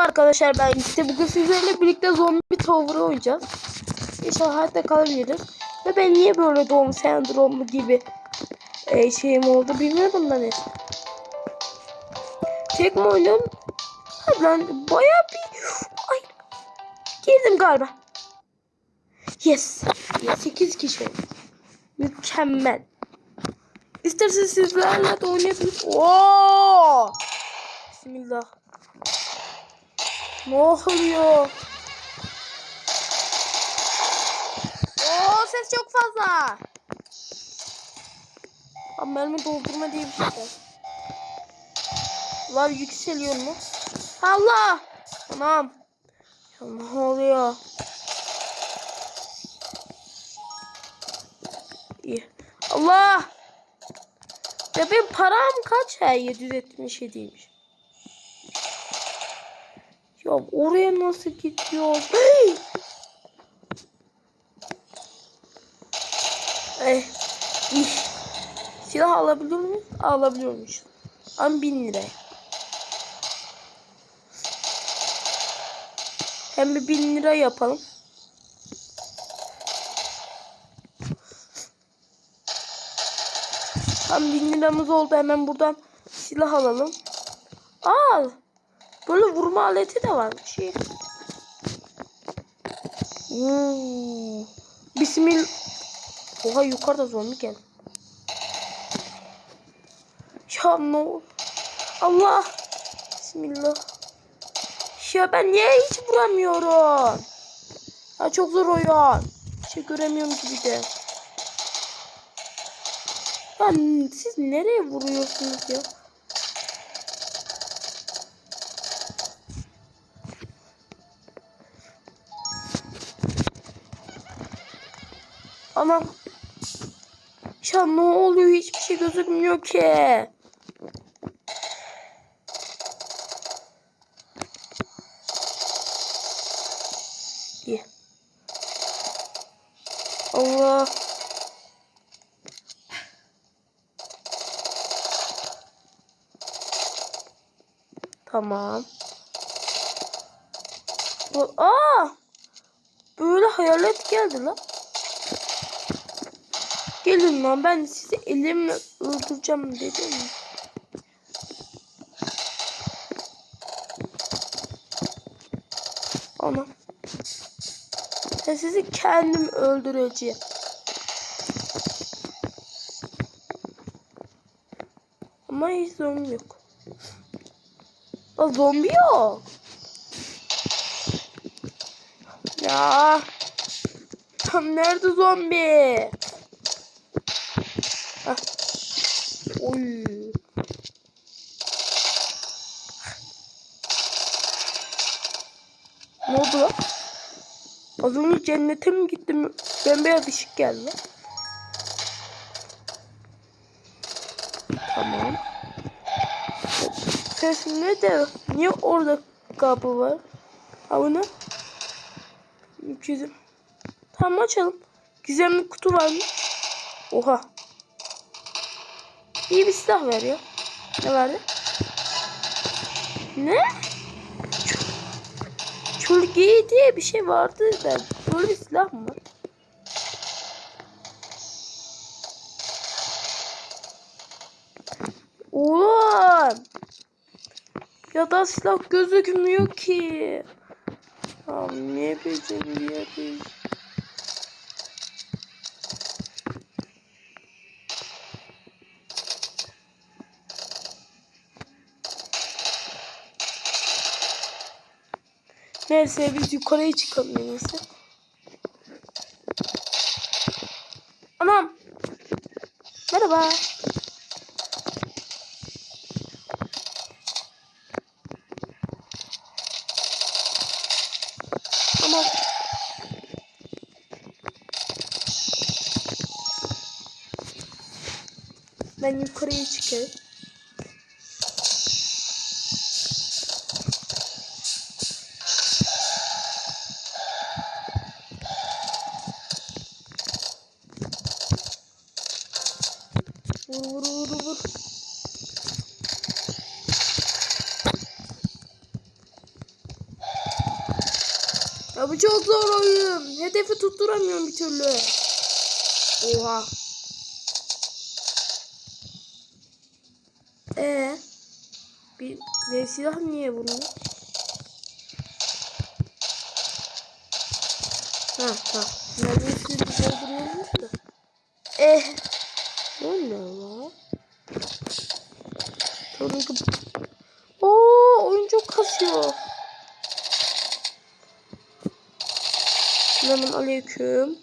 Arkadaşlar ben işte bugün sizlerle birlikte zombi tower'ı oynayacağız. İnşallah hayatta kalabiliriz. Ve ben niye böyle doğum sendromu gibi e, şeyim oldu bilmiyorum da ne. Tek mi oynuyorum? Hadi lan baya bir... Ay. Girdim galiba. Yes. Ya 8 kişi. Mükemmel. İsterseniz sizlerle de oynayabiliriz. Oo! Bismillah. Ne oluyor? Oo ses çok fazla. Ama mermi doldurma diye bir şey var. Var yükseliyor mu? Allah! Anam. Ya ne oluyor? İyi. Allah! Ya benim param kaç? Ha 777'ymiş. Ya oraya nasıl gidiyor? Hey! Eh, iş. Silah alabiliyor muyuz? Alabiliyormuş. Ama 1000 lira. Hem bir 1000 lira yapalım. Tam 1000 liramız oldu. Hemen buradan silah alalım. Al. Böyle vurma aleti de varmış. İyi. Oo. Bismillah. Oha yukarıda zombi geldi. Ya ne Allah. Bismillah. Ya ben niye hiç vuramıyorum? Ya çok zor oyun. Bir şey göremiyorum gibi de. Ya siz nereye vuruyorsunuz ya? Anam. Ya ne oluyor? Hiçbir şey gözükmüyor ki. Allah. Tamam. Bu, aa! Böyle hayalet geldi lan. Gelin lan ben sizi elimle öldüreceğim dedim. Ana. Ben sizi kendim öldüreceğim. Ama hiç zombi yok. Aa, zombi yok. Ya. Tam nerede zombi? Oy. Ne oldu lan? Az önce cennete mi gittim? Bembeyaz ışık geldi. Tamam. Ses ne de? Niye orada kapı var? Ha bu ne? Gizem. Tamam açalım. Gizemli kutu var mı? Oha. İyi bir silah ver ya. Ne verdi? Ne? Çölgeyi diye bir şey vardı da böyle bir silah mı? Ulan! Ya da silah gözükmüyor ki. Tamam ne yapacağım ne Neyse biz yukarıya çıkalım en iyisi. Anam. Merhaba. Tamam. Ben yukarıya çıkayım. Vur vur vur. Ya bu çok zor oyun. Hedefi tutturamıyorum bir türlü. Oha. Ee, bir ve silah niye bunu? Ha ha. Neredeyse dolduruyormuş da. Eh. Ne lan? Sonraki... Oo, oyun çok kasıyor. Selamun aleyküm.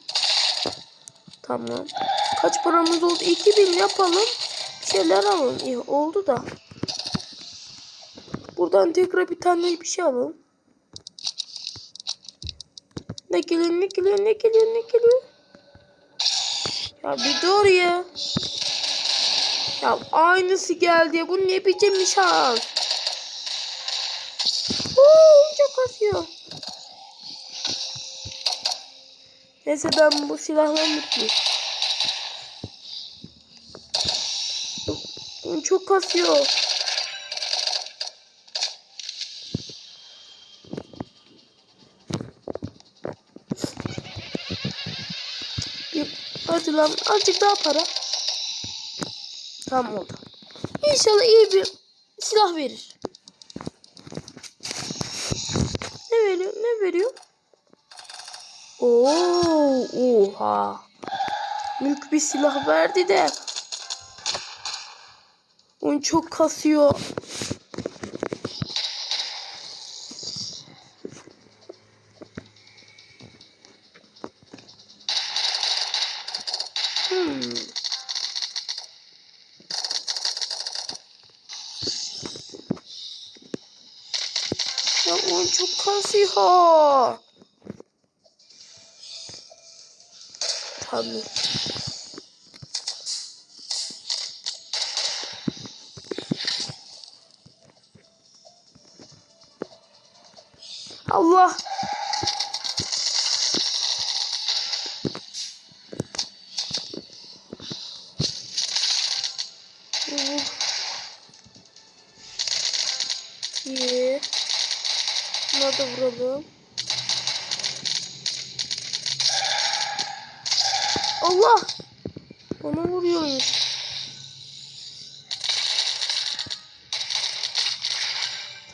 Tamam. Kaç paramız oldu? 2000 yapalım. Bir şeyler alalım. İyi oldu da. Buradan tekrar bir tane bir şey alalım. Ne geliyor ne geliyor ne geliyor ne geliyor? Ya bir dur ya. Ya aynısı geldi. Bu ne biçim bir şans? Oo, çok kasıyor. Neyse ben bu silahla mutluyum. Çok kasıyor. Hadi lan azıcık daha para. Tamam oldu. İnşallah iyi bir silah verir. Ne veriyor? Ne veriyor? Oo, oha. Büyük bir silah verdi de. Onu çok kasıyor. Onu çok Allah! Bana vuruyormuş.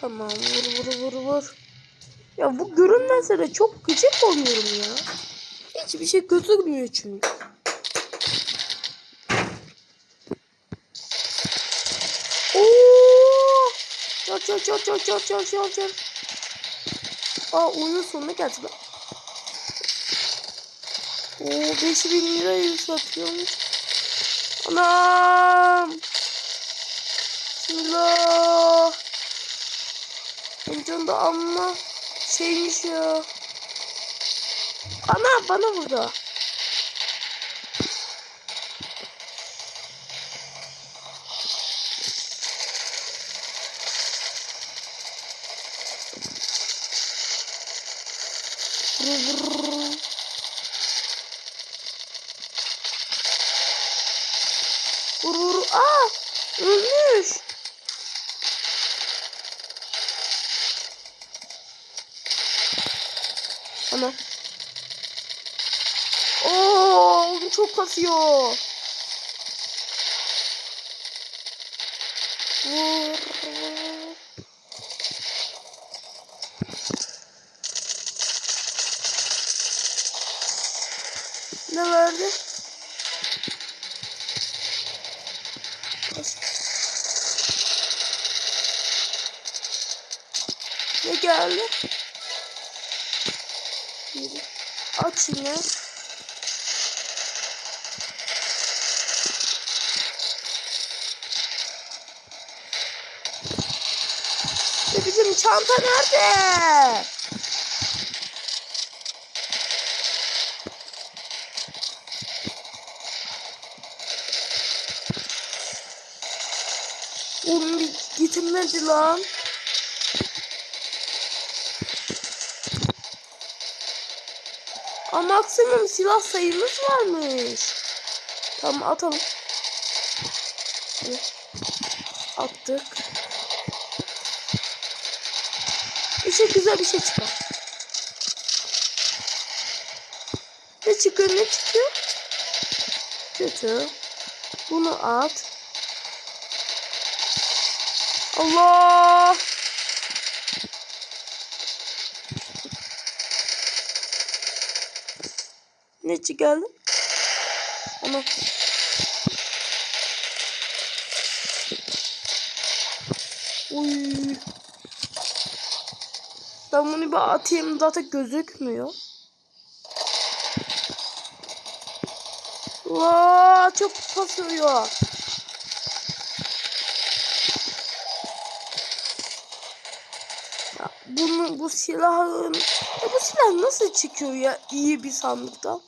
Tamam vur vur vur vur. Ya bu görünmezse de çok gıcık oluyorum ya. Hiçbir şey gözükmüyor çünkü. Oo! Çal çal çal çal çal çal çal. Aa oyunun sonuna geldi. Oo 5000 lira satıyormuş. Anam. Bismillah. Benim da amma şeymiş ya. Ana bana vurdu. Vur, vur. Vur vur. Aa! Ölmüş. Ana. Oo, çok kasıyor. Vur. vur. Ne verdi? Bas. Yürü. Aç yine. Ya bizim çanta nerede? Oğlum bir getirmedi lan. Ama maksimum silah sayımız varmış. Tamam atalım. Attık. Şey güzel bir şey çıkar. Ne çıkıyor ne çıkıyor? Kötü. Bunu at. Allah! Ne çıkardı? Ama Uy. Ben bunu bir atayım zaten gözükmüyor. Vaa çok basıyor. Bunu bu silahın ya bu silah nasıl çıkıyor ya iyi bir sandıktan?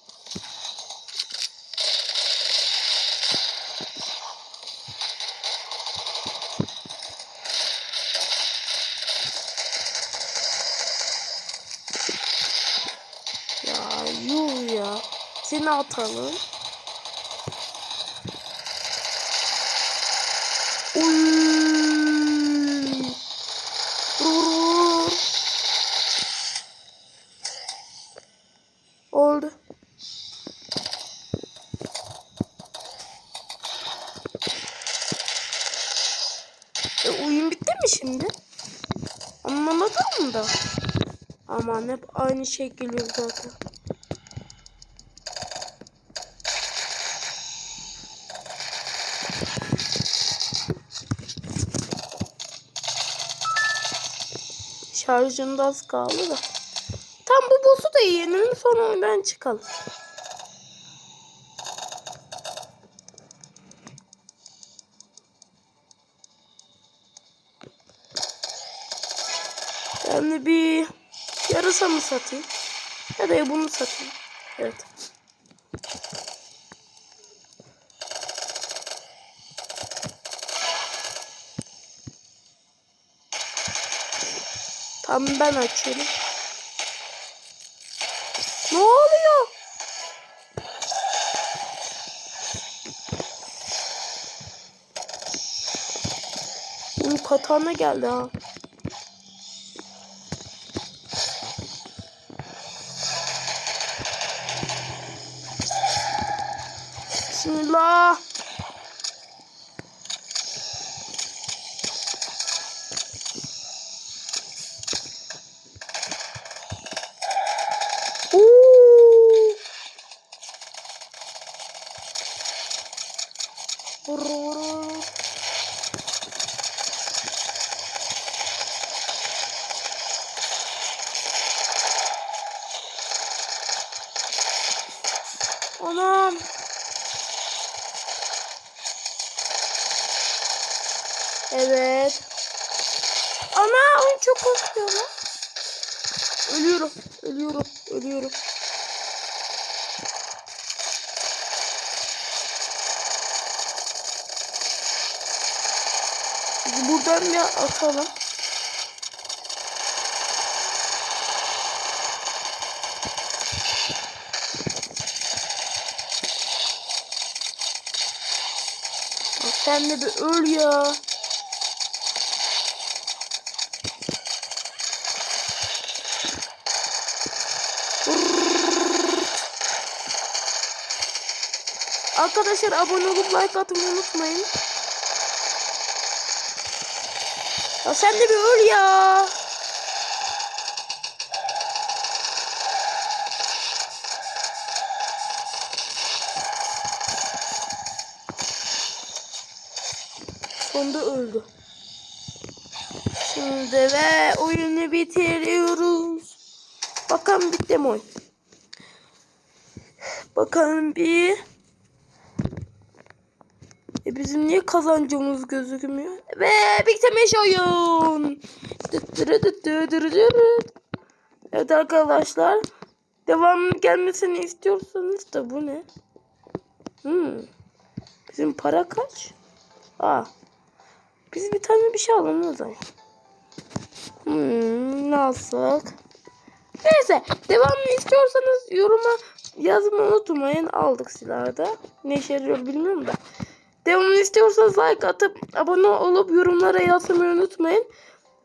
Ya yuh ya. Seni atalım. Uy. Vur, vur. Oldu. E, oyun bitti mi şimdi? Anlamadım da. Aman hep aynı şey geliyor zaten. Şarjım da az kaldı da. Tam bu boss'u da yenelim sonra oyundan çıkalım. Ben de bir yarasa mı satayım? Ya da bunu satayım. Evet. Tam ben açıyorum. Ne oluyor? Bunun katana geldi ha. Bismillah. Oo. Vur, vur, vur. Anam. Evet. Ana oyun çok korkuyor lan. Ölüyorum, ölüyorum, ölüyorum. Buradan bir atalım. Sen de bir öl ya. Arkadaşlar abone olup like atmayı unutmayın. Ya sen de bir öl ya. Sonunda öldü. Şimdi ve oyunu bitiriyoruz. Bakalım bitti mi oyun? Bakalım bir. Bizim niye kazancımız gözükmüyor? Ve bitmiş oyun. Evet arkadaşlar. Devamının gelmesini istiyorsanız da bu ne? Hmm. Bizim para kaç? Aa. Biz bir tane bir şey alalım o zaman. Hmm, ne alsak? Neyse devamını istiyorsanız yoruma yazmayı unutmayın. Aldık silahı da. Ne işe yarıyor bilmiyorum da. Devamını istiyorsanız like atıp abone olup yorumlara yazmayı unutmayın.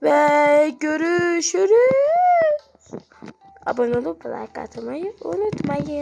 Ve görüşürüz. Abone olup like atmayı unutmayın.